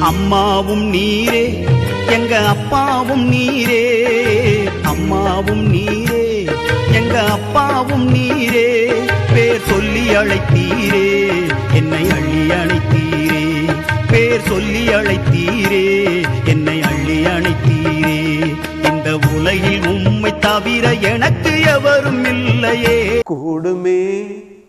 அம்மாவும் நீரே எங்க அப்பாவும் நீரே. அம்மாவும் நீரே எங்க அப்பாவும் நீரே. பேர் சொல்லி அழைத்தீரே என்னை அள்ளி அணைத்தீரே. பேர் சொல்லி அழைத்தீரே என்னை அள்ளி அணைத்தீரே. இந்த உலகில் உம்மை தவிர எனக்கு எவரும் இல்லையே. கூடுமே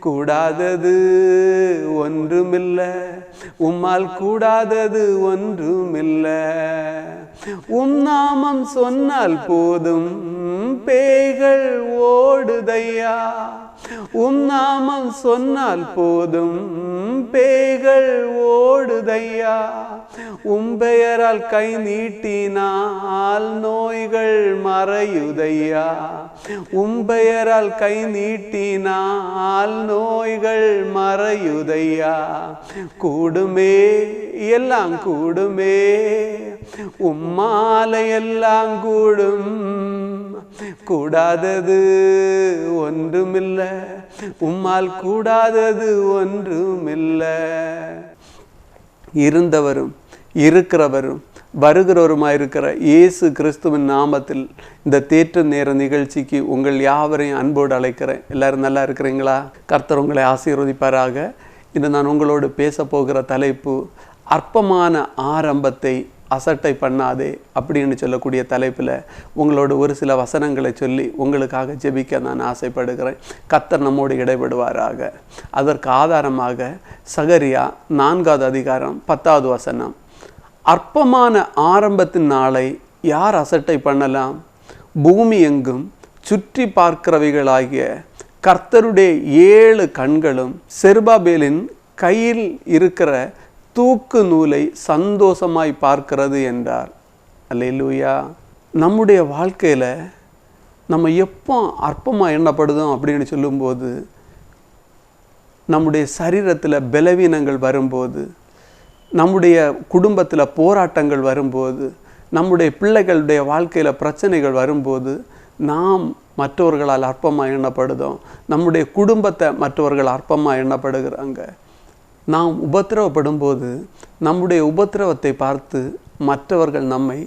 கூடாதது ஒன்றுமில்ல. உம்மால் கூடாதது ஒன்றுமில்ல. உம் நாமம் சொன்னால் போதும். பேய்கள் ஓடுதையா? உம் நாமம் சொன்னால் போதும். பேய்கள் ஓடுதையா? உம் பெயரால் கை நீட்டினால் நோய்கள் மறையுதையா? உம் பெயரால் கை நீட்டினால் நோய்கள் மறையுதையா? கூடுமே எல்லாம் கூடுமே. உம்மாலையெல்லாம் கூடும். கூடாதது ஒன்றுமில்ல. உம்மால் கூடாதது ஒன்றுமில்ல. இருந்தவரும் இருக்கிறவரும் வருகிறவருமாயிருக்கிற இயேசு கிறிஸ்துவின் நாமத்தில் இந்த தேற்று நேர நிகழ்ச்சிக்கு உங்கள் யாவரையும் அன்போடு அழைக்கிறேன். எல்லாரும் நல்லா இருக்கிறீங்களா? கர்த்தர் உங்களை ஆசீர்வதிப்பாராக. இன்று நான் உங்களோடு பேச போகிற தலைப்பு அற்பமான ஆரம்பத்தை அசட்டை பண்ணாதே அப்படின்னு சொல்லக்கூடிய தலைப்பில் உங்களோட ஒரு சில வசனங்களை சொல்லி உங்களுக்காக ஜெபிக்க நான் ஆசைப்படுகிறேன். கத்தர் நம்மோடு இடைபடுவாராக. அதற்கு ஆதாரமாக சகரியா நான்காவது அதிகாரம் பத்தாவது வசனம். அற்பமான ஆரம்பத்தின் நாளை யார் அசட்டை பண்ணலாம்? பூமி எங்கும் சுற்றி பார்க்கிறவைகளாகிய கர்த்தருடைய ஏழு கண்களும் செர்பாபேலின் கையில் இருக்கிற தூக்கு நூலை சந்தோஷமாய் பார்க்கிறது என்றார். அல்லேலூயா. நம்முடைய வாழ்க்கையில் நம்ம எப்போ அற்பமாக எண்ணப்படுதோம் அப்படின்னு சொல்லும்போது நம்முடைய சரீரத்தில் பலவீனங்கள் வரும்போது நம்முடைய குடும்பத்தில் போராட்டங்கள் வரும்போது நம்முடைய பிள்ளைகளுடைய வாழ்க்கையில் பிரச்சனைகள் வரும்போது நாம் மற்றவர்களால் அற்பமாக எண்ணப்படுதோம். நம்முடைய குடும்பத்தை மற்றவர்கள் அற்பமாக எண்ணப்படுகிறாங்க. நாம் உபத்திரவப்படும் போது நம்முடைய உபத்திரவத்தை பார்த்து மற்றவர்கள் நம்மை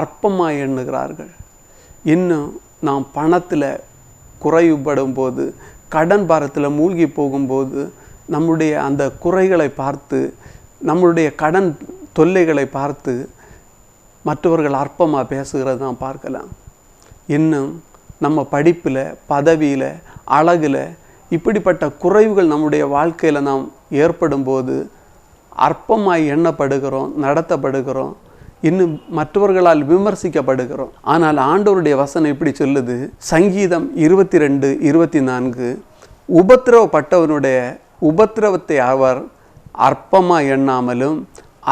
அற்பமாக எண்ணுகிறார்கள். இன்னும் நாம் பணத்தில் குறைவுபடும் போது கடன் பாரத்தில் மூழ்கி போகும்போது நம்முடைய அந்த குறைகளை பார்த்து நம்முடைய கடன் தொல்லைகளை பார்த்து மற்றவர்கள் அற்பமாக பேசுகிறத நாம் பார்க்கலாம். இன்னும் நம்ம படிப்பில் பதவியில் அழகில் இப்படிப்பட்ட குறைவுகள் நம்முடைய வாழ்க்கையில் நாம் ஏற்படும் போது அற்பமாய் எண்ணப்படுகிறோம் நடத்தப்படுகிறோம் இன்னும் மற்றவர்களால் விமர்சிக்கப்படுகிறோம். ஆனால் ஆண்டவருடைய வசனம் இப்படி சொல்லுது. சங்கீதம் இருபத்தி ரெண்டு இருபத்தி நான்கு உபத்திரவப்பட்டவனுடைய உபத்திரவத்தை அவர் அற்பமாக எண்ணாமலும்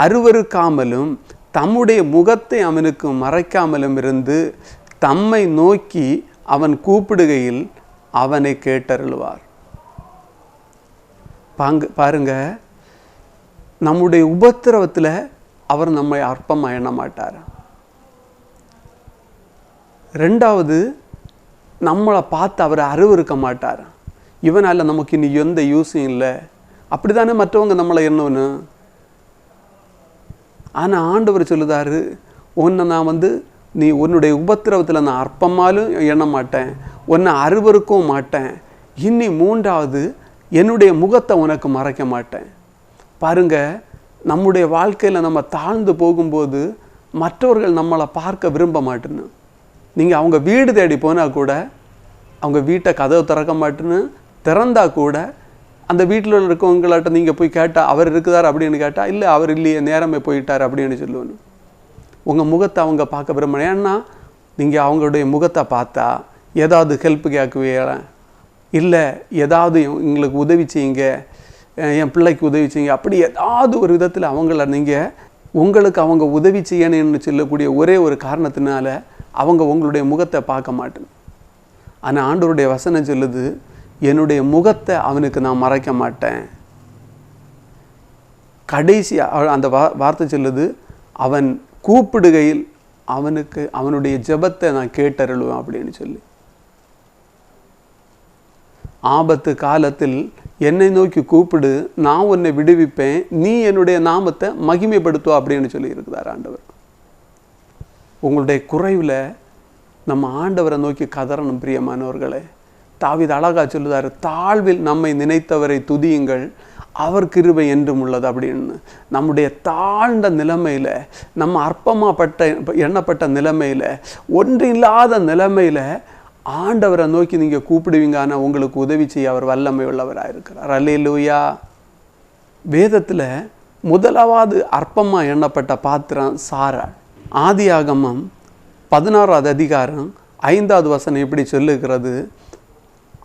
அருவருக்காமலும் தம்முடைய முகத்தை அவனுக்கு மறைக்காமலும் இருந்து தம்மை நோக்கி அவன் கூப்பிடுகையில் அவனை கேட்டருள்வார். பாங்க பாருங்க. நம்முடைய உபத்திரவத்தில் அவர் நம்மை அற்பமாக எண்ண மாட்டார் ரெண்டாவது நம்மளை பார்த்து அவர் அருவருக்க மாட்டார். இவனால் நமக்கு இனி எந்த யூஸும் இல்லை. அப்படி தானே மற்றவங்க நம்மளை எண்ணணும் ஆனால் ஆண்டவர் சொல்லுதாரு உன்னை நான் வந்து நீ உன்னுடைய உபத்திரவத்தில் நான் அற்பமாலும் எண்ண மாட்டேன். உன்னை அருவருக்கவும் மாட்டேன். இன்னி மூன்றாவது என்னுடைய முகத்தை உனக்கு மறைக்க மாட்டேன். பாருங்க நம்முடைய வாழ்க்கையில் நம்ம தாழ்ந்து போகும்போது மற்றவர்கள் நம்மளை பார்க்க விரும்ப மாட்டேன்னு. நீங்கள் அவங்க வீடு தேடி போனால் கூட அவங்க வீட்டை கதவை திறக்க மாட்டேன்னு திறந்தா கூட அந்த வீட்டில் இருக்கவங்களாட்ட நீங்கள் போய் கேட்டால் அவர் இருக்குதார்? அப்படின்னு கேட்டால் இல்லை அவர் இல்லையே நேரமே போயிட்டார் அப்படின்னு சொல்லுவேன் உங்கள் முகத்தை அவங்க பார்க்க விரும்பணும் ஏன்னா நீங்கள் அவங்களுடைய முகத்தை பார்த்தா ஏதாவது ஹெல்ப் கேட்குவீங்க இல்லை ஏதாவது எங்களுக்கு உதவி செய்யுங்க என் பிள்ளைக்கு உதவி செய்யுங்க அப்படி ஏதாவது ஒரு விதத்தில் அவங்கள நீங்கள் உங்களுக்கு அவங்க உதவி செய்யணும்னு சொல்லக்கூடிய ஒரே ஒரு காரணத்தினால அவங்க உங்களுடைய முகத்தை பார்க்க மாட்டேன். ஆனால் ஆண்டவருடைய வசனம் சொல்லுது என்னுடைய முகத்தை அவனுக்கு நான் மறைக்க மாட்டேன். கடைசி அந்த வா வார்த்தை சொல்லுது அவன் கூப்பிடுகையில் அவனுக்கு அவனுடைய ஜெபத்தை நான் கேட்டருளுவேன் அப்படின்னு சொல்லி. ஆபத்து காலத்தில் என்னை நோக்கி கூப்பிடு நான் உன்னை விடுவிப்பேன் நீ என்னுடைய நாமத்தை மகிமைப்படுத்துவா அப்படின்னு சொல்லி இருக்கிறார் ஆண்டவர். உங்களுடைய குறைவில் நம்ம ஆண்டவரை நோக்கி கதறணும் பிரியமானவர்களே. தாவித அழகா சொல்லுதாரு தாழ்வில் நம்மை நினைத்தவரை துதியுங்கள் அவர் கிருபை என்றும் உள்ளது அப்படின்னு. நம்முடைய தாழ்ந்த நிலைமையில் நம்ம அற்பமாப்பட்ட எண்ணப்பட்ட நிலைமையில் ஒன்றில்லாத நிலைமையில் ஆண்டவரை நோக்கி நீங்கள் கூப்பிடுவீங்க ஆனால் உங்களுக்கு உதவி செய்ய அவர் வல்லமை உள்ளவராக இருக்கிறார் அல்லையிலூயா வேதத்தில் முதலாவது அற்பமாக எண்ணப்பட்ட பாத்திரம் சாராள். ஆதியாகமம் பதினாறாவது அதிகாரம் ஐந்தாவது வசனம் எப்படி சொல்லுகிறது?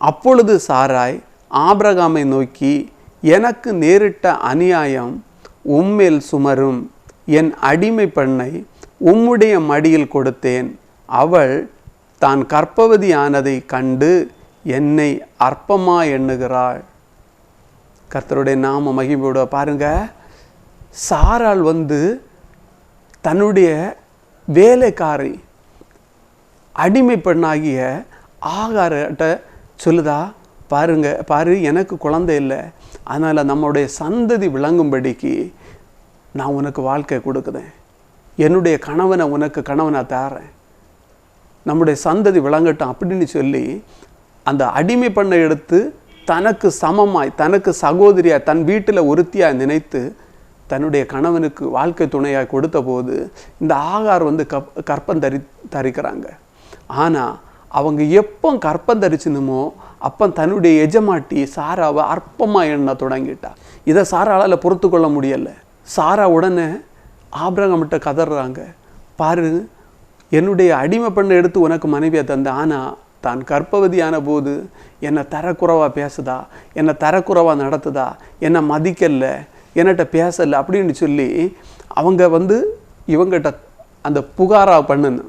அப்பொழுது சாராய் ஆபிரகாமை நோக்கி எனக்கு நேரிட்ட அநியாயம் உம்மேல் சுமரும். என் அடிமை பெண்ணை உம்முடைய மடியில் கொடுத்தேன். அவள் தான் கற்பவதியானதை கண்டு என்னை அற்பமா எண்ணுகிறாள். கர்த்தருடைய நாம மகிமையோட பாருங்க. சாரால் வந்து தன்னுடைய வேலைக்காரி அடிமை பெண்ணாகிய ஆகாரட்ட சொல்லுதா? பாருங்க பாரு எனக்கு குழந்தை இல்லை. அதனால் நம்முடைய சந்ததி விளங்கும்படிக்கு நான் உனக்கு வாழ்க்கை கொடுக்குறேன். என்னுடைய கணவனை உனக்கு கணவனை தாரேன். நம்முடைய சந்ததி விளங்கட்டும் அப்படின்னு சொல்லி அந்த அடிமை பண்ணை எடுத்து தனக்கு சமமாய் தனக்கு சகோதரியாய் தன் வீட்டில் ஒருத்தியாய் நினைத்து தன்னுடைய கணவனுக்கு வாழ்க்கை துணையாக கொடுத்த போது இந்த ஆகார் வந்து கப் கற்பம் தரி தரிக்கிறாங்க. ஆனால் அவங்க எப்போ கற்பம் தரிச்சினுமோ அப்போ தன்னுடைய எஜமாட்டி சாராவை அற்பமாக எண்ண தொடங்கிட்டா. இதை சாராளால் பொறுத்து கொள்ள முடியலை. சாரா உடனே ஆபிரகமிட்ட கதறாங்க. பாரு என்னுடைய அடிமை பெண்ணை எடுத்து உனக்கு மனைவியை தந்த ஆனால் தான் கற்பவதியான போது என்னை தரக்குறைவாக பேசுதா? என்னை தரக்குறைவாக நடத்துதா? என்னை மதிக்கல என்னட்ட பேசலை அப்படின்னு சொல்லி அவங்க வந்து இவங்கிட்ட அந்த புகாராக பண்ணுன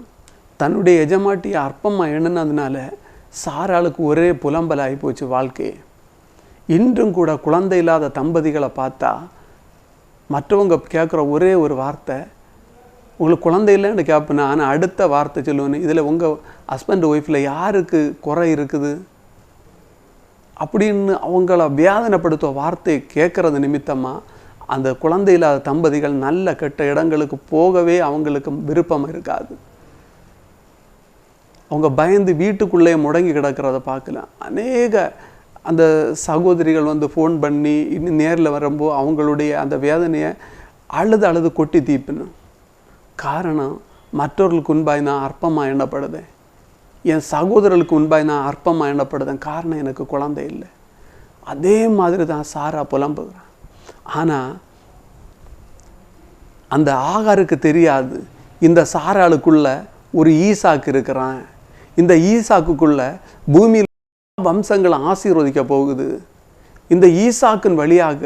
தன்னுடைய எஜமாட்டியை அற்பமாக எண்ணுனதுனால சாராளுக்கு ஒரே புலம்பலாகி போச்சு வாழ்க்கை. இன்றும் கூட குழந்தை இல்லாத தம்பதிகளை பார்த்தா மற்றவங்க கேட்குற ஒரே ஒரு வார்த்தை உங்களுக்கு குழந்தை இல்லைன்னு கேட்பேன் ஆனால் அடுத்த வார்த்தை சொல்லுவேன் இதில் உங்கள் ஹஸ்பண்ட் ஒய்ஃபில் யாருக்கு குறை இருக்குது? அப்படின்னு அவங்கள வேதனைப்படுத்துவ வார்த்தை கேட்குறது நிமித்தமாக அந்த குழந்தை இல்லாத தம்பதிகள் நல்ல கெட்ட இடங்களுக்கு போகவே அவங்களுக்கு விருப்பம் இருக்காது. அவங்க பயந்து வீட்டுக்குள்ளே முடங்கி கிடக்கிறத பார்க்கலாம் அநேக அந்த சகோதரிகள் வந்து ஃபோன் பண்ணி இன்னும் நேரில் வரும்போது அவங்களுடைய அந்த வேதனையை அழுது அழுது கொட்டி தீப்பினும் காரணம் மற்றவர்களுக்கு உண்பாய் நான் அற்பமாக எண்ணப்படுதேன். என் சகோதரர்களுக்கு முன்பாய் நான் அற்பமாக எண்ணப்படுதேன். காரணம் எனக்கு குழந்தை இல்லை. அதே மாதிரி தான் சாரா புலம்புகிறான். ஆனால் அந்த ஆகாருக்கு தெரியாது. இந்த சாராளுக்குள்ள ஒரு ஈசாக்கு இருக்கிறான். இந்த ஈசாக்குக்குள்ள பூமியில் வம்சங்களை ஆசீர்வதிக்க போகுது. இந்த ஈசாக்கின் வழியாக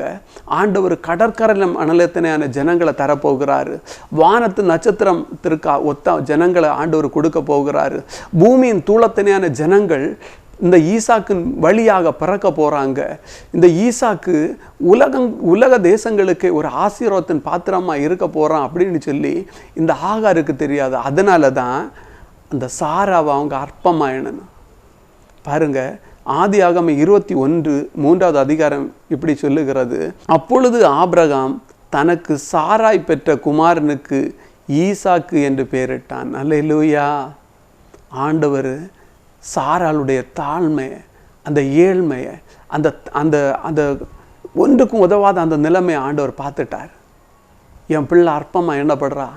ஆண்டவர் கடற்கரை மணலத்தினையான ஜனங்களை தரப்போகிறாரு. வானத்து நட்சத்திரத்திற்கு ஒத்த ஜனங்களை ஆண்டவர் கொடுக்க போகிறாரு. பூமியின் தூளத்தினையான ஜனங்கள் இந்த ஈசாக்கின் வழியாக பிறக்க போகிறாங்க இந்த ஈசாக்கு உலகம் உலக தேசங்களுக்கு ஒரு ஆசீர்வாதத்தின் பாத்திரமாக இருக்க போகிறான் அப்படின்னு சொல்லி இந்த ஆகாருக்கு தெரியாது. அதனால தான் அந்த சாராவை அவங்க அற்பமாக எண்ணணும் பாருங்க ஆதி ஆகம இருபத்தி ஒன்று மூன்றாவது அதிகாரம் இப்படி சொல்லுகிறது. அப்பொழுது ஆபிரகாம் தனக்கு சாராய் பெற்ற குமாரனுக்கு ஈசாக்கு என்று பெயரிட்டான். அல்ல லூயா ஆண்டவர் சாராளுடைய தாழ்மை அந்த ஏழ்மையை அந்த அந்த அந்த ஒன்றுக்கும் உதவாத அந்த நிலைமையை ஆண்டவர் பார்த்துட்டார். என் பிள்ளை அற்பமாக எண்ணப்படுறா.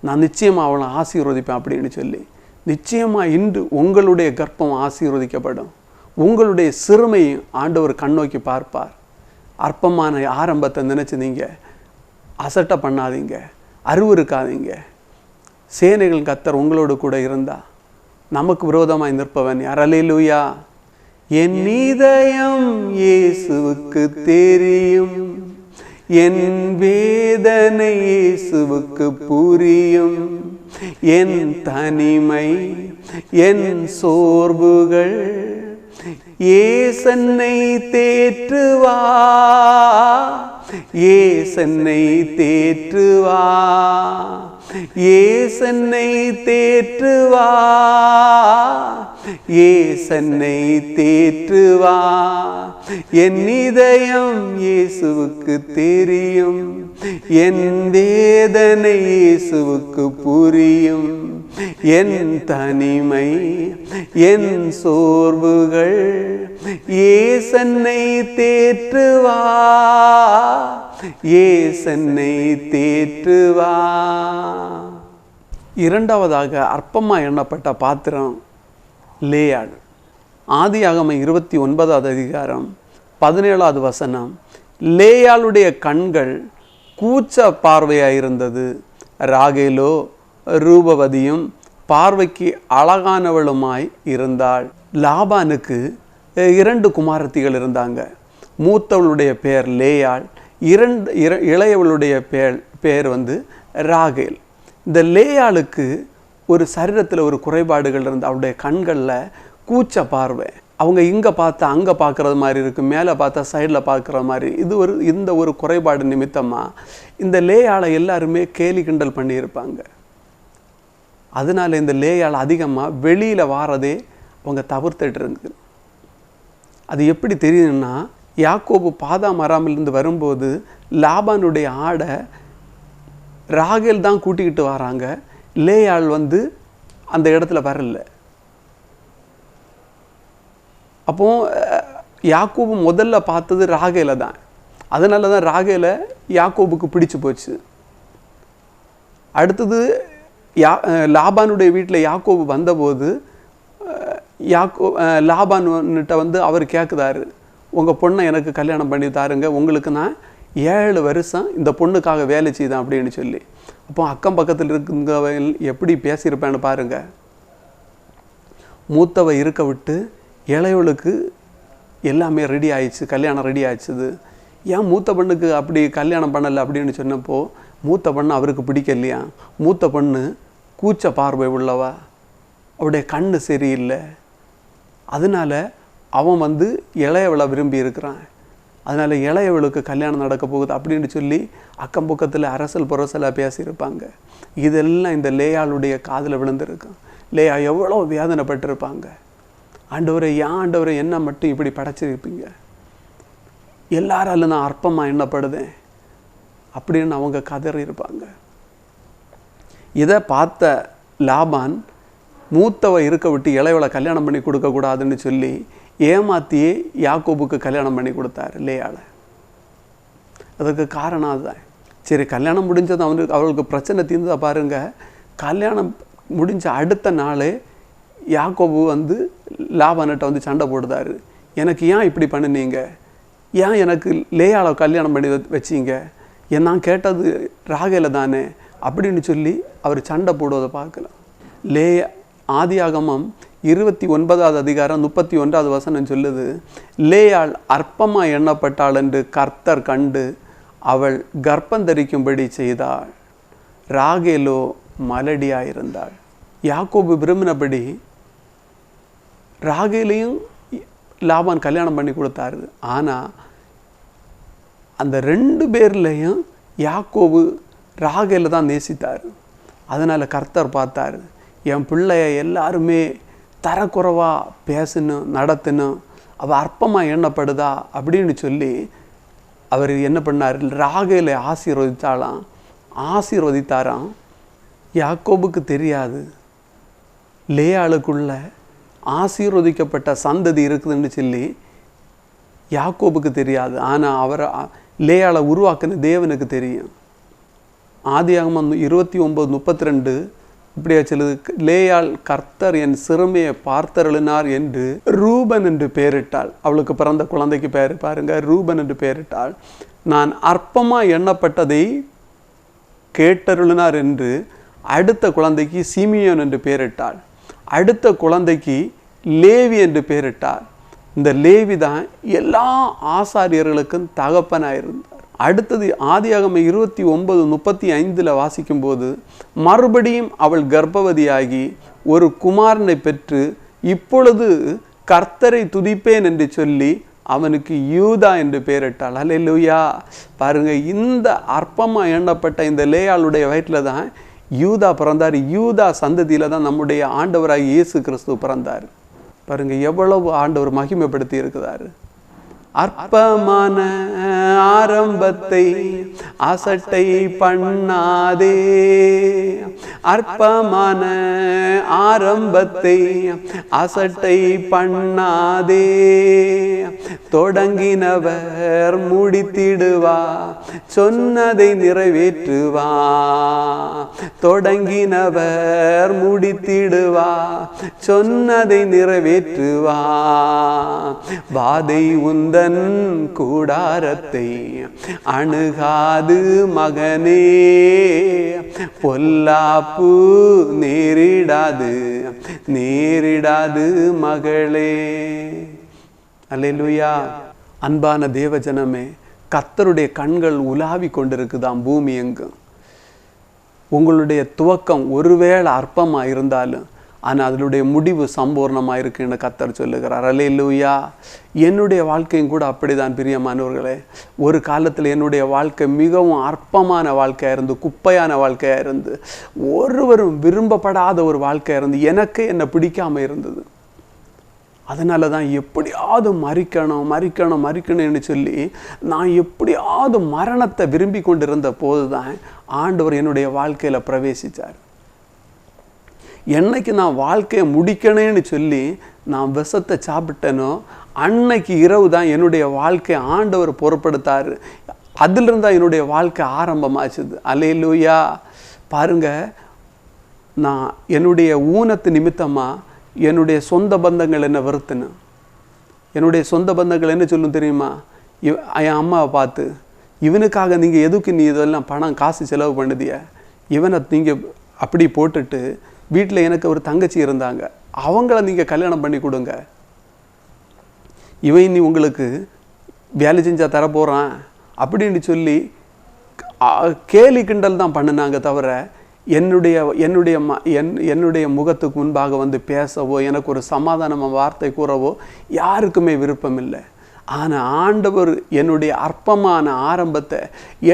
நான் நிச்சயமாக அவளை ஆசீர்வதிப்பேன் அப்படின்னு சொல்லி. நிச்சயமாக இன்று உங்களுடைய கர்ப்பம் ஆசீர்வதிக்கப்படும். உங்களுடைய சிறுமையும் ஆண்டவர் கண்ணோக்கி பார்ப்பார். அற்பமான ஆரம்பத்தை நினச்சி நீங்கள் அசட்டை பண்ணாதீங்க அருவருக்காதீங்க. சேனைகள் கத்தர் உங்களோடு கூட இருந்தா நமக்கு விரோதமாய் நிற்பவன் யாரலேலூயா என் நீதயம் இயேசுவுக்கு தெரியும் என் வேதனை இயேசுவுக்கு புரியும். என் தனிமை என் சோர்வுகள் ஏசன்னை தேற்றுவா. ஏசன்னை தேற்றுவா. ஏசன்னை தேற்றுவா. ஏசன்னை தேற்றுவா. என் இதயம் இயேசுவுக்கு தெரியும். என் வேதனை இயேசுவுக்கு புரியும். என் தனிமை என் சோர்வுகள் ஏசன்னை தேற்றுவா. ஏசன்னை தேற்றுவா. இரண்டாவதாக அற்பமாக எண்ணப்பட்ட பாத்திரம் லேயாள். ஆதி ஆகம இருபத்தி ஒன்பதாவது அதிகாரம் பதினேழாவது வசனம். லேயாளுடைய கண்கள் கூச்ச பார்வையாக இருந்தது ராகேலோ ரூபவதியும் பார்வைக்கு அழகானவளுமாய் இருந்தாள். லாபானுக்கு இரண்டு குமாரத்திகள் இருந்தாங்க. மூத்தவளுடைய பெயர் லேயாள் இரண்டு இர இளையவளுடைய பெயர் பெயர் வந்து ராகேல். இந்த லேயாளுக்கு ஒரு சரீரத்தில் ஒரு குறைபாடுகள் இருந்து அவருடைய கண்களில் கூச்ச பார்வை. அவங்க இங்கே பார்த்தா அங்கே பார்க்குறது மாதிரி இருக்குது மேலே பார்த்தா சைடில் பார்க்குற மாதிரி. இது ஒரு இந்த ஒரு குறைபாடு நிமித்தமாக இந்த லேயாளை எல்லாருமே கேலி கிண்டல் பண்ணியிருப்பாங்க. அதனால இந்த லேயால் அதிகமாக வெளியில் வாரதே அவங்க தவிர்த்துட்டு இருந்தது. அது எப்படி தெரியுதுன்னா யாக்கோபு பாதா மராமிலிருந்து வரும்போது லாபானுடைய ஆடை ராகேல் தான் கூட்டிக்கிட்டு வராங்க. லேயாள் வந்து அந்த இடத்துல வரல. அப்போ யாக்கோபு முதல்ல பார்த்தது ராகேல தான். அதனால தான் ராகேல யாக்கோபுக்கு பிடிச்சு போச்சு. அடுத்தது யா லாபானுடைய வீட்டில் யாக்கோபு வந்தபோது யாக்கோ லாபான்கிட்ட வந்து அவர் கேட்குதாரு உங்கள் பொண்ணை எனக்கு கல்யாணம் பண்ணி தாருங்க. உங்களுக்கு நான் ஏழு வருஷம் இந்த பொண்ணுக்காக வேலை செய்தேன் அப்படின்னு சொல்லி. அப்போ அக்கம் பக்கத்தில் இருக்குங்க எப்படி பேசியிருப்பேன்னு பாருங்கள் மூத்தவ இருக்க விட்டு இளையவளுக்கு எல்லாமே ரெடி ஆயிடுச்சு கல்யாணம் ரெடி ஆயிடுச்சுது. ஏன் மூத்த பெண்ணுக்கு அப்படி கல்யாணம் பண்ணலை அப்படின்னு சொன்னப்போ மூத்த பெண்ணு அவருக்கு பிடிக்கலையா? மூத்த பெண்ணு கூச்ச பார்வை உள்ளவா? அவருடைய கண் சரியில்லை. அதனால அவன் வந்து இளையவளை விரும்பி இருக்கிறான். அதனால இளையவளுக்கு கல்யாணம் நடக்க போகுது அப்படின்னு சொல்லி அக்கம் பக்கத்தில் அரசல் புரசலாக பேசியிருப்பாங்க. இதெல்லாம் இந்த லேயாளுடைய காதில் விழுந்திருக்கும் லேயா எவ்வளோ வேதனைப்பட்டிருப்பாங்க. ஆண்டவரை ஏன் ஆண்டவரை என்ன மட்டும் இப்படி படைச்சிருப்பீங்க? எல்லாராலும் நான் அற்பமாக எண்ணப்படுதேன் அப்படின்னு அவங்க கதறி இருப்பாங்க இதை பார்த்த லாபான் மூத்தவ இருக்க விட்டு இளையவளை கல்யாணம் பண்ணி கொடுக்கக்கூடாதுன்னு சொல்லி ஏமாத்தியே யாக்கோபுக்கு கல்யாணம் பண்ணி கொடுத்தாரு லேயாளை. அதுக்கு காரணம் அதுதான். சரி கல்யாணம் முடிஞ்சது அவனுக்கு அவளுக்கு பிரச்சனை தீர்ந்ததை பாருங்க. கல்யாணம் முடிஞ்ச அடுத்த நாளே யாக்கோபு வந்து லாபானிட்ட வந்து சண்டை போடுதாரு. எனக்கு ஏன் இப்படி பண்ணுனீங்க? ஏன் எனக்கு லேயாளை கல்யாணம் பண்ணி வச்சிங்க? வச்சீங்க நான் கேட்டது ராகையில் தானே? அப்படின்னு சொல்லி அவர் சண்டை போடுவதை பார்க்கலாம். லே ஆதியாகமம் இருபத்தி ஒன்பதாவது அதிகாரம் முப்பத்தி ஒன்றாவது வசனம் சொல்லுது லேயாள் அற்பமாக எண்ணப்பட்டாள் என்று கர்த்தர் கண்டு அவள் கர்ப்பந்தரிக்கும்படி செய்தாள். ராகேலோ மலடியாயிருந்தாள். யாக்கோபு விரும்பினபடி ராகேலையும் லாபான் கல்யாணம் பண்ணி கொடுத்தாரு. ஆனால் அந்த ரெண்டு பேர்லேயும் யாக்கோபு ராகேல தான் நேசித்தார். அதனால் கர்த்தர் பார்த்தாரு என் பிள்ளைய எல்லாருமே தரக்குறைவாக பேசணும் நடத்தணும் அவள் அற்பமாக எண்ணப்படுதா அப்படின்னு சொல்லி அவர் என்ன பண்ணார்? ராகேலை ஆசீர்வதித்தாலாம் ஆசீர்வதித்தாராம். யாக்கோபுக்கு தெரியாது. லேயாளுக்குள்ள ஆசீர்வதிக்கப்பட்ட சந்ததி இருக்குதுன்னு சொல்லி யாக்கோபுக்கு தெரியாது. ஆனால் அவரை லேயாளை உருவாக்குன தேவனுக்கு தெரியும். ஆதியாகமம் இருபத்தி ஒம்பது முப்பத்தி ரெண்டு இப்படியா சொல்லுது? லேயாள் கர்த்தர் என் சிறுமையை பார்த்தருளினார் என்று ரூபன் என்று பெயரிட்டாள் அவளுக்கு பிறந்த குழந்தைக்கு பெயர் பாருங்க ரூபன் என்று பெயரிட்டாள் நான் அற்பமாக எண்ணப்பட்டதை கேட்டருளினார் என்று அடுத்த குழந்தைக்கு சிமியோன் என்று பெயரிட்டாள் அடுத்த குழந்தைக்கு லேவி என்று பெயரிட்டார் இந்த லேவி தான் எல்லா ஆசாரியர்களுக்கும் தகப்பனாயிருந்து அடுத்தது ஆதியாகம இருபத்தி ஒன்பது முப்பத்தி ஐந்தில் வாசிக்கும்போது மறுபடியும் அவள் கர்ப்பவதியாகி ஒரு குமாரனை பெற்று இப்பொழுது கர்த்தரை துதிப்பேன் என்று சொல்லி அவனுக்கு யூதா என்று பெயரிட்டாள். அல்லேலூயா பாருங்க இந்த அற்பமாக எண்ணப்பட்ட இந்த லேயாளுடைய வயிற்றில் தான் யூதா பிறந்தார். யூதா சந்ததியில தான் நம்முடைய ஆண்டவராக இயேசு கிறிஸ்து பிறந்தார். பாருங்க எவ்வளவு ஆண்டவர் மகிமைப்படுத்தி இருக்கிறாரு. அற்பமான ஆரம்பத்தை அசட்டை பண்ணாதே. அற்பமான ஆரம்பத்தை அசட்டை பண்ணாதே. தொடங்கினவர் முடித்திடுவா சொன்னதை நிறைவேற்றுவா. தொடங்கினவர் முடித்திடுவா சொன்னதை நிறைவேற்றுவா. வாதை உந்த உந்தன் கூடாரத்தை அணுகாது மகனே. பொல்லாப்பு நேரிடாது நேரிடாது மகளே. அல்லேலூயா. அன்பான தேவஜனமே கத்தருடைய கண்கள் உலாவி கொண்டிருக்குதாம் பூமி எங்கும். உங்களுடைய துவக்கம் ஒருவேளை அற்பமாக இருந்தாலும் ஆனால் அதனுடைய முடிவு சம்பூர்ணமாக இருக்குன்னு கத்தர் சொல்லுகிறார். அல்லேலூயா என்னுடைய வாழ்க்கையும் கூட அப்படிதான் பிரியமானவர்களே ஒரு காலத்தில் என்னுடைய வாழ்க்கை மிகவும் அற்பமான வாழ்க்கையாக இருந்து குப்பையான வாழ்க்கையாக இருந்து ஒருவரும் விரும்பப்படாத ஒரு வாழ்க்கையாக இருந்து எனக்கு என்னை பிடிக்காம இருந்தது. அதனால தான் எப்படியாவது மறிக்கணும் மறிக்கணும் மறிக்கணும்னு சொல்லி நான் எப்படியாவது மரணத்தை விரும்பி கொண்டிருந்த போது தான் ஆண்டவர் என்னுடைய வாழ்க்கையில் பிரவேசித்தார் என்னைக்கு நான் வாழ்க்கையை முடிக்கணேன்னு சொல்லி நான் விஷத்தை சாப்பிட்டேனோ அன்னைக்கு இரவு தான் என்னுடைய வாழ்க்கையை ஆண்டவர் பொறுப்படுத்தார் அதிலிருந்து தான் என்னுடைய வாழ்க்கை ஆரம்பமாச்சுது. அலையிலூயா பாருங்க நான் என்னுடைய ஊனத்து நிமித்தமாக என்னுடைய சொந்த பந்தங்கள் என்ன வெறுத்துன்னு? என்னுடைய சொந்த பந்தங்கள் என்ன சொல்லும் தெரியுமா? இவ என் அம்மாவை பார்த்து இவனுக்காக நீங்கள் எதுக்கு நீ இதெல்லாம் பணம் காசு செலவு பண்ணுதிய? இவனை நீங்கள் அப்படி போட்டுட்டு வீட்டில் எனக்கு ஒரு தங்கச்சி இருந்தாங்க. அவங்கள நீங்கள் கல்யாணம் பண்ணி கொடுங்க. இவன் நீ உங்களுக்கு வேலை செஞ்சா தரப்போகிறான் அப்படின்னு சொல்லி கேலி கிண்டல் தான் பண்ணினாங்க தவிர என்னுடைய என்னுடைய ம என் என்னுடைய முகத்துக்கு முன்பாக வந்து பேசவோ எனக்கு ஒரு சமாதானமாக வார்த்தை கூறவோ யாருக்குமே விருப்பம் இல்லை ஆனால் ஆண்டவர் என்னுடைய அற்பமான ஆரம்பத்தை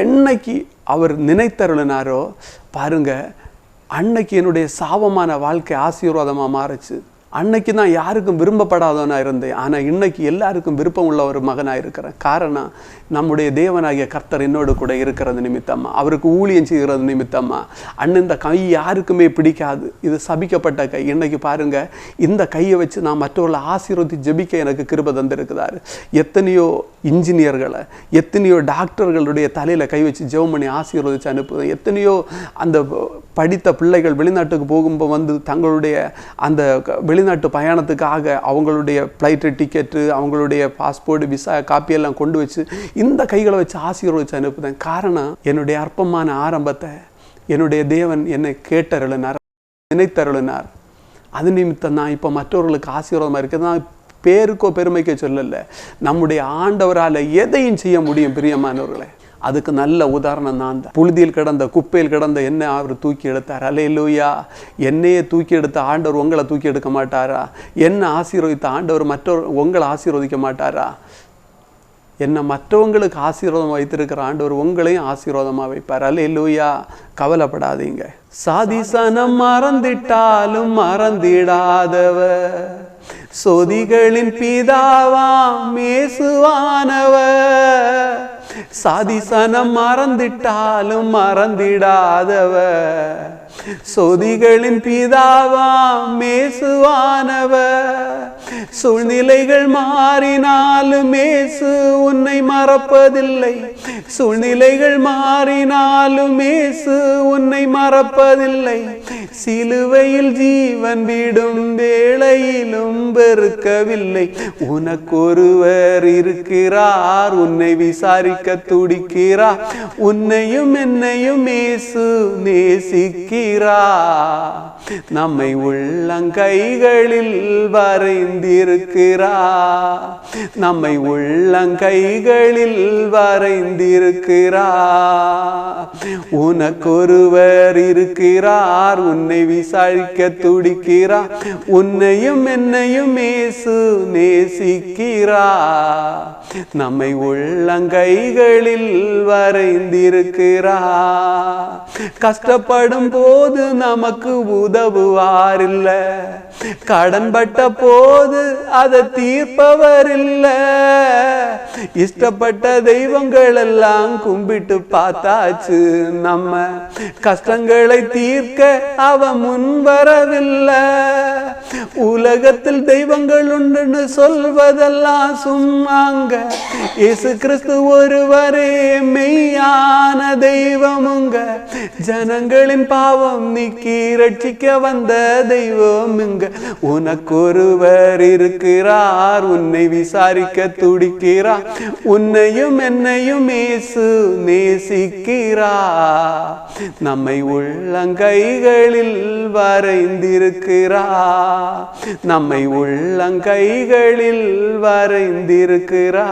என்னைக்கு அவர் நினைத்தருளினாரோ பாருங்க அன்னைக்கு என்னுடைய சாபமான வாழ்க்கை ஆசீர்வாதமாக மாறுச்சு. அன்னைக்கு நான் யாருக்கும் விரும்பப்படாதவனா இருந்தேன். ஆனால் இன்னைக்கு எல்லாருக்கும் விருப்பம் உள்ள ஒரு மகனாக இருக்கிறேன். காரணம் நம்முடைய தேவனாகிய கர்த்தர் என்னோடு கூட இருக்கிறது நிமித்தமாக அவருக்கு ஊழியம் செய்கிறது நிமித்தமாக அண்ணன் இந்த கை யாருக்குமே பிடிக்காது. இது சபிக்கப்பட்ட கை. இன்னைக்கு பாருங்க இந்த கையை வச்சு நான் மற்றவர்களை ஆசீர்வதி ஜெபிக்க எனக்கு கிருப தந்திருக்கிறார். எத்தனையோ இன்ஜினியர்களை எத்தனையோ டாக்டர்களுடைய தலையில் கை வச்சு ஜெபம் பண்ணி ஆசீர்வதிச்சு அனுப்புவது எத்தனையோ அந்த படித்த பிள்ளைகள் வெளிநாட்டுக்கு போகும்போது வந்து தங்களுடைய அந்த வெளி வெளிநாட்டு பயணத்துக்காக அவங்களுடைய ஃப்ளைட்டு டிக்கெட்டு அவங்களுடைய பாஸ்போர்ட் விசா காப்பி எல்லாம் கொண்டு வச்சு இந்த கைகளை வச்சு ஆசீர்வதிச்சு அனுப்புதேன் காரணம் என்னுடைய அற்பமான ஆரம்பத்தை என்னுடைய தேவன் என்னை கேட்டருளினார் நினைத்தருளினார். அது நிமித்தம் நான் இப்போ மற்றவர்களுக்கு ஆசீர்வாதமாக இருக்குது நான் பேருக்கோ பெருமைக்கோ சொல்லலை. நம்முடைய ஆண்டவரால் எதையும் செய்ய முடியும் பிரியமானவர்களை. அதுக்கு நல்ல உதாரணம் நான் தான். புழுதியில் கிடந்த குப்பையில் கிடந்த என்ன அவர் தூக்கி எடுத்தார். அலையிலூயா என்னையே தூக்கி எடுத்த ஆண்டவர் உங்களை தூக்கி எடுக்க மாட்டாரா? என்ன ஆசீர்வதித்த ஆண்டவர் மற்றவர் உங்களை ஆசீர்வதிக்க மாட்டாரா? என்னை மற்றவங்களுக்கு ஆசீர்வாதம் வைத்திருக்கிற ஆண்டவர் உங்களையும் ஆசீர்வாதமாக வைப்பார். அல்லேலூயா. கவலைப்படாதீங்க. சாதிசனம் மறந்திட்டாலும் மறந்திடாதவர். சொதிகளின் பிதாவாம் மேசுவானவர் சாதிசனம் மறந்திட்டாலும் மறந்திடாதவர். சொதிகளின் பிதாவாம் மேசுவானவர் சூழ்நிலைகள் மாறினாலும் மேசு உன்னை மறப்பதில்லை. சூழ்நிலைகள் மாறினாலும் மேசு உன்னை மறப்பதில்லை. சிலுவையில் ஜீவன் விடும் வேளையிலும் இருக்கவில்லை உனக்கொருவர் இருக்கிறார் உன்னை விசாரிக்க துடிக்கிறார். உன்னையும் என்னையும் மேசு நேசிக்கிறார். நம்மை உள்ளங்கைகளில் வரைந்திருக்கிறார். நம்மை உள்ளங்கைகளில் வரைந்திருக்கிறார். உனக்கொருவர் இருக்கிறார் உன்னை உன்னை விசாரிக்க துடிக்கிறா உன்னையும் என்னையும் இயேசு நேசிக்கிறா. நம்மை உள்ளங்கைகளில் வரைந்திருக்கிறா. கஷ்டப்படும் போது நமக்கு உதவுவாரில்லை. கடன்பட்ட போது அதை தீர்ப்பவர் இல்ல இஷ்டப்பட்ட தெய்வங்கள் எல்லாம் கும்பிட்டு பார்த்தாச்சு. நம்ம கஷ்டங்களை தீர்க்க அவ முன் வரவில்லை. உலகத்தில் தெய்வங்கள் உண்டுன்னு சொல்வதெல்லாம் சும்மாங்க. இயேசு கிறிஸ்து ஒருவரே மெய்யான தெய்வமுங்க. ஜனங்களின் பாவம் நீக்கி ரட்சிக்க வந்த தெய்வமுங்க. உனக்கொருவர் இருக்கிறார் உன்னை விசாரிக்க துடிக்கிறார் உன்னையும் என்னையும் இயேசு நேசிக்கிறா நம்மை உள்ளங்கைகளில் வரைந்திருக்கிறா நம்மை உள்ளங்கைகளில் வரைந்திருக்கிறா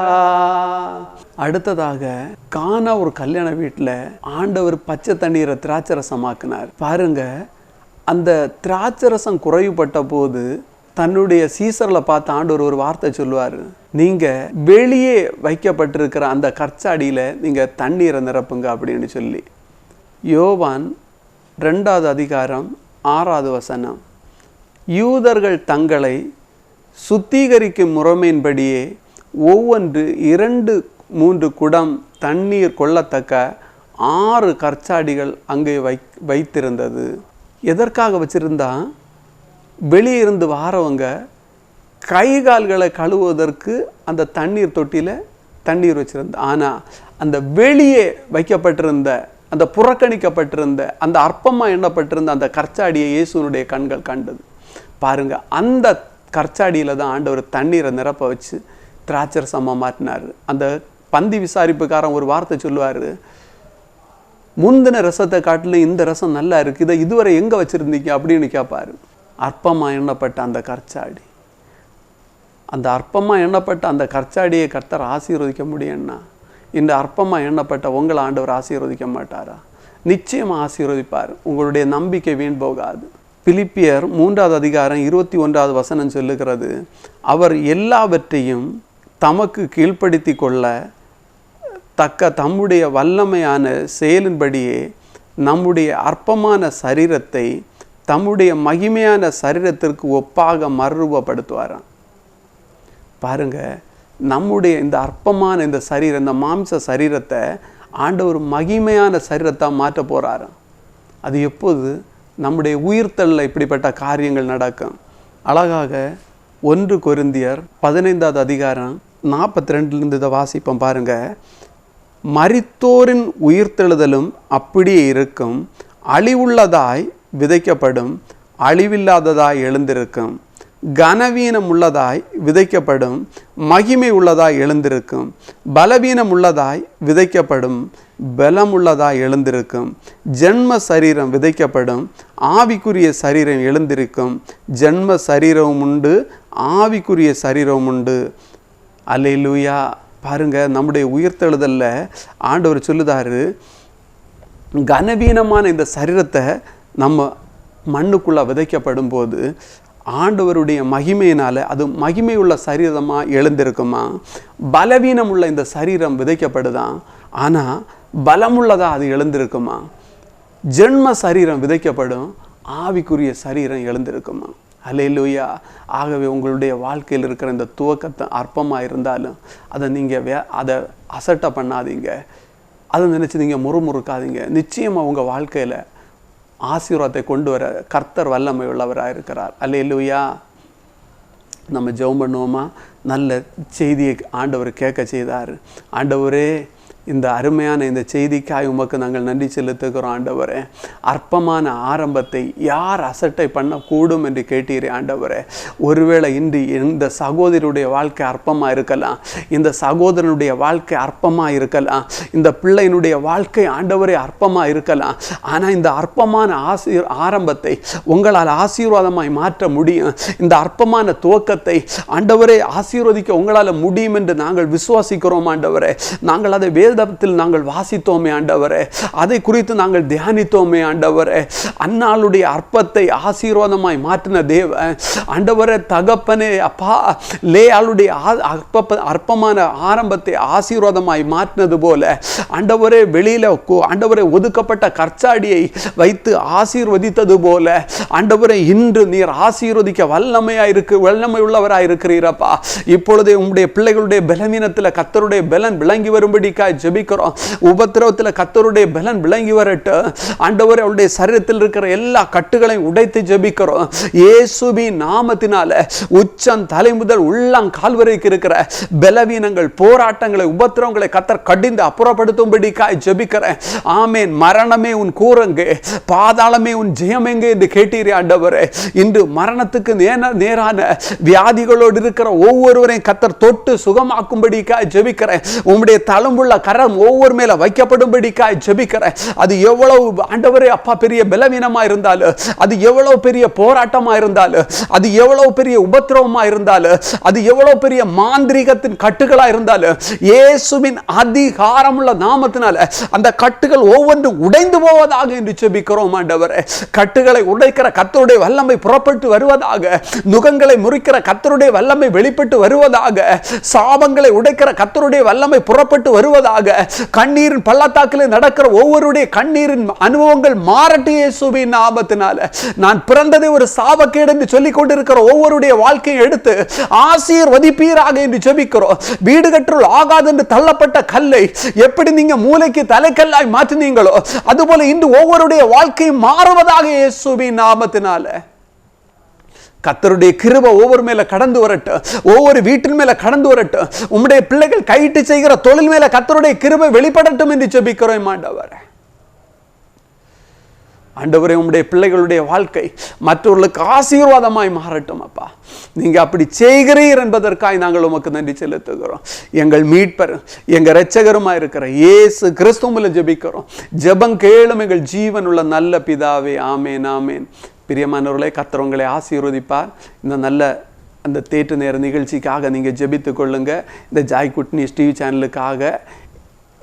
அடுத்ததாக காணா ஒரு கல்யாண வீட்டில் ஆண்டவர் பச்சை தண்ணீரை திராட்சரசமாக்குனார். பாருங்க அந்த திராட்சரசம் குறைவுபட்ட போது தன்னுடைய சீசரில் பார்த்து ஆண்டவர் ஒரு வார்த்தை சொல்லுவார். நீங்கள் வெளியே வைக்கப்பட்டிருக்கிற அந்த கற்சாடியில் நீங்கள் தண்ணீரை நிரப்புங்க அப்படின்னு சொல்லி. யோவான் ரெண்டாவது அதிகாரம் ஆறாவது வசனம். யூதர்கள் தங்களை சுத்திகரிக்கும் முறைமையின்படியே ஒவ்வொன்று இரண்டு மூன்று குடம் தண்ணீர் கொள்ளத்தக்க ஆறு கற்சாடிகள் அங்கே வை வைத்திருந்தது. எதற்காக வச்சுருந்தா? வெளியே இருந்து வாரவங்க கை கால்களை கழுவுவதற்கு அந்த தண்ணீர் தொட்டியில் தண்ணீர் வச்சுருந்தேன் ஆனால் அந்த வெளியே வைக்கப்பட்டிருந்த அந்த புறக்கணிக்கப்பட்டிருந்த அந்த அற்பமாக எண்ணப்பட்டிருந்த அந்த கற்சாடியை இயேசுனுடைய கண்கள் கண்டது. பாருங்க அந்த கற்சாடியில் தான் ஆண்டவர் தண்ணீரை நிரப்ப வச்சு திராட்சரசமாக மாற்றினார். அந்த பந்தி விசாரிப்புக்காரன் ஒரு வார்த்தை சொல்லுவார் முந்தின ரசத்தை காட்டிலும் இந்த ரசம் நல்லா இருக்குது இதை இதுவரை எங்கே வச்சுருந்தீங்க அப்படின்னு கேட்பாரு அற்பமாக எண்ணப்பட்ட அந்த கற்சாடி. அந்த அற்பமாக எண்ணப்பட்ட அந்த கற்சாடியை கர்த்தர் ஆசீர்வதிக்க முடியும்னா இந்த அற்பமாக எண்ணப்பட்ட உங்களை ஆண்டவர் ஆசீர்வதிக்க மாட்டாரா? நிச்சயமாக ஆசீர்வதிப்பார். உங்களுடைய நம்பிக்கை வீண் போகாது. பிலிப்பியர் மூன்றாவது அதிகாரம் இருபத்தி ஒன்றாவது வசனம் சொல்லுகிறது அவர் எல்லாவற்றையும் தமக்கு கீழ்ப்படுத்தி கொள்ள தக்க தம்முடைய வல்லமையான செயலின்படியே நம்முடைய அற்பமான சரீரத்தை தம்முடைய மகிமையான சரீரத்திற்கு ஒப்பாக மறுரூபப்படுத்துவாராம். பாருங்க நம்முடைய இந்த அற்பமான இந்த சரீரம் இந்த மாம்ச சரீரத்தை ஆண்டவர் மகிமையான சரீரத்தை மாற்ற போகிறாராம் அது எப்போது? நம்முடைய உயிர்த்தல்ல இப்படிப்பட்ட காரியங்கள் நடக்கும். அழகாக ஒன்று கொருந்தியர் பதினைந்தாவது அதிகாரம் நாற்பத்தி ரெண்டுலேருந்து இதை வாசிப்போம் பாருங்கள் மறித்தோரின் உயிர்த்தெழுதலும் அப்படியே இருக்கும். அழிவுள்ளதாய் விதைக்கப்படும் அழிவில்லாததாய் எழுந்திருக்கும். கனவீனம் உள்ளதாய் விதைக்கப்படும் மகிமை உள்ளதாய் எழுந்திருக்கும். பலவீனம் உள்ளதாய் விதைக்கப்படும் பலம் உள்ளதாய் எழுந்திருக்கும். ஜென்ம சரீரம் விதைக்கப்படும் ஆவிக்குரிய சரீரம் எழுந்திருக்கும். ஜென்ம சரீரமும் உண்டு ஆவிக்குரிய சரீரமும் உண்டு. அல்லேலூயா. பாருங்க நம்முடைய உயிர்த்தெழுதலில் ஆண்டவர் சொல்லுதாரு கனவீனமான இந்த சரீரத்தை நம்ம மண்ணுக்குள்ளே விதைக்கப்படும் போது ஆண்டவருடைய மகிமையினால் அது மகிமை உள்ள எழுந்திருக்குமா? பலவீனம் உள்ள இந்த சரீரம் விதைக்கப்படுதான் ஆனால் பலமுள்ளதாக அது எழுந்திருக்குமா? ஜென்ம சரீரம் விதைக்கப்படும் ஆவிக்குரிய சரீரம் எழுந்திருக்குமா? அலையிலூயா. ஆகவே உங்களுடைய வாழ்க்கையில் இருக்கிற இந்த துவக்கத்தை அற்பமாக இருந்தாலும் அதை நீங்கள் வே அதை அசட்டை பண்ணாதீங்க. அதை நினச்சி நீங்கள் முறுமுறுக்காதீங்க. நிச்சயமாக உங்கள் வாழ்க்கையில் ஆசீர்வாதத்தை கொண்டு வர கர்த்தர் வல்லமை உள்ளவராக இருக்கிறார். அலையிலூயா. நம்ம ஜெபம் பண்ணுவோமா? நல்ல செய்தியை ஆண்டவர் கேட்க செய்தார். ஆண்டவரே இந்த அருமையான இந்த செய்திக்காய் உமக்கு நாங்கள் நன்றி செலுத்துகிறோம் ஆண்டவரே. அற்பமான ஆரம்பத்தை யார் அசட்டை பண்ணக்கூடும் என்று கேட்டீரே ஆண்டவரே. ஒருவேளை இன்று இந்த சகோதரருடைய வாழ்க்கை அற்பமாக இருக்கலாம் இந்த சகோதரனுடைய வாழ்க்கை அற்பமாக இருக்கலாம் இந்த பிள்ளையினுடைய வாழ்க்கை ஆண்டவரே அற்பமாக இருக்கலாம். ஆனால் இந்த அற்பமான ஆசீர் ஆரம்பத்தை உங்களால் ஆசீர்வாதமாய் மாற்ற முடியும். இந்த அற்பமான துவக்கத்தை ஆண்டவரே ஆசீர்வதிக்க உங்களால் முடியும் என்று நாங்கள் விசுவாசிக்கிறோம் ஆண்டவரே. நாங்கள் அதை வேத வேதத்தில் நாங்கள் வாசித்தோமே ஆண்டவரே. அதை குறித்து நாங்கள் தியானித்தோமே ஆண்டவரே. அன்னாளுடைய அற்பத்தை ஆசீர்வாதமாய் மாற்றின தேவ ஆண்டவரே தகப்பனே அப்பா லேயாளுடைய அற்ப அற்பமான ஆரம்பத்தை ஆசீர்வாதமாய் மாற்றினது போல ஆண்டவரே வெளியில ஆண்டவரை ஆண்டவரே ஒதுக்கப்பட்ட கற்சாடியை வைத்து ஆசீர்வதித்தது போல ஆண்டவரே இன்று நீர் ஆசீர்வதிக்க வல்லமையா இருக்கு வல்லமை உள்ளவராக இருக்கிறீரப்பா இப்பொழுதே உங்களுடைய பிள்ளைகளுடைய பலவீனத்தில் கத்தருடைய பலன் விளங்கி வரும்படிக்காய் ஜெபிக்கிறோம். உபத்திரவத்தில் கத்தருடைய பலன் விளங்கி வரட்டு. ஆண்டவர் அவருடைய சரீரத்தில் இருக்கிற எல்லா கட்டுகளையும் உடைத்து ஜெபிக்கிறோம். இயேசுவின் நாமத்தினால உச்சம் தலை முதல் உள்ளம் கால் வரைக்கும் இருக்கிற பலவீனங்கள் போராட்டங்களை உபத்திரவங்களை கத்தர் கடிந்து அப்புறப்படுத்தும்படிக்காய் ஜெபிக்கிறேன். ஆமேன். மரணமே உன் கூரங்கு பாதாளமே உன் ஜெயம் எங்கே என்று கேட்டீரே ஆண்டவர். இன்று மரணத்துக்கு நேர நேரான வியாதிகளோடு இருக்கிற ஒவ்வொருவரையும் கத்தர் தொட்டு சுகமாக்கும்படிக்காய் ஜெபிக்கிறேன். உம்முடைய தளம்புள்ள கரம் ஒவ்வொரு மேல வைக்கப்படும்படிக்காய் ஜெபிக்கிறேன். அது எவ்வளவு ஆண்டவரே அப்பா பெரிய பலவீனமா இருந்தாலும் அது எவ்வளவு பெரிய போராட்டமா இருந்தாலும் அது எவ்வளவு பெரிய உபத்திரவமா இருந்தாலும் அது எவ்வளவு பெரிய மாந்திரீகத்தின் கட்டுகளா இருந்தாலும் இயேசுவின் அதிகாரமுள்ள நாமத்தினால அந்த கட்டுகள் ஒவ்வொன்றும் உடைந்து போவதாக என்று ஜெபிக்கிறோம் ஆண்டவரே. கட்டுகளை உடைக்கிற கத்தருடைய வல்லமை புறப்பட்டு வருவதாக நுகங்களை முறிக்கிற கத்தருடைய வல்லமை வெளிப்பட்டு வருவதாக சாபங்களை உடைக்கிற கத்தருடைய வல்லமை புறப்பட்டு வருவதாக கண்ணீரின் பள்ளத்தாக்கில் நடக்கிற ஒவ்வொருடைய கண்ணீரின் அனுபவங்கள் மாறட்டு இயேசுவின் நாமத்தினால. நான் பிறந்ததை ஒரு சாபக்கேடு என்று சொல்லிக் கொண்டிருக்கிற ஒவ்வொருடைய வாழ்க்கையை எடுத்து ஆசீர்வதிப்பீராக என்று ஜெபிக்கிறோம். வீடு கற்றுள் ஆகாது என்று தள்ளப்பட்ட கல்லை எப்படி நீங்க மூளைக்கு தலைக்கல்லாய் மாற்றினீங்களோ அதுபோல இன்று ஒவ்வொருடைய வாழ்க்கையும் மாறுவதாக இயேசுவின் நாமத்தினால. கத்தருடைய கிருப ஒவ்வொரு மேல கடந்து வரட்டும் ஒவ்வொரு வீட்டின் மேல கடந்து வரட்டும் உம்முடைய பிள்ளைகள் கையிட்டு செய்கிற தொழில் மேல கத்தருடைய கிருபை வெளிப்படட்டும் என்று ஜெபிக்கிறோம் ஆண்டவரே. ஆண்டவரே உம்முடைய பிள்ளைகளுடைய வாழ்க்கை மற்றவர்களுக்கு ஆசீர்வாதமாய் மாறட்டும் அப்பா. நீங்க அப்படி செய்கிறீர் என்பதற்காய் நாங்கள் உமக்கு நன்றி செலுத்துகிறோம். எங்கள் மீட்பர் எங்க இரட்சகருமா இருக்கிற இயேசு கிறிஸ்துவில் ஜெபிக்கிறோம். ஜெபம் கேளும் எங்கள் ஜீவன் உள்ள நல்ல பிதாவே. ஆமேன் ஆமேன். பிரியமானவர்களே கத்தர் உங்களை ஆசீர்வதிப்பார். இந்த நல்ல அந்த தேற்று நேர நிகழ்ச்சிக்காக நீங்கள் ஜெபித்து கொள்ளுங்க. இந்த ஜாய் குட்னிஸ் டிவி சேனலுக்காக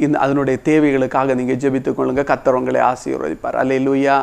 இந்த அதனுடைய தேவைகளுக்காக நீங்கள் ஜெபித்து கொள்ளுங்க. கத்தர் உங்களை ஆசீர்வதிப்பார். அல்லேலூயா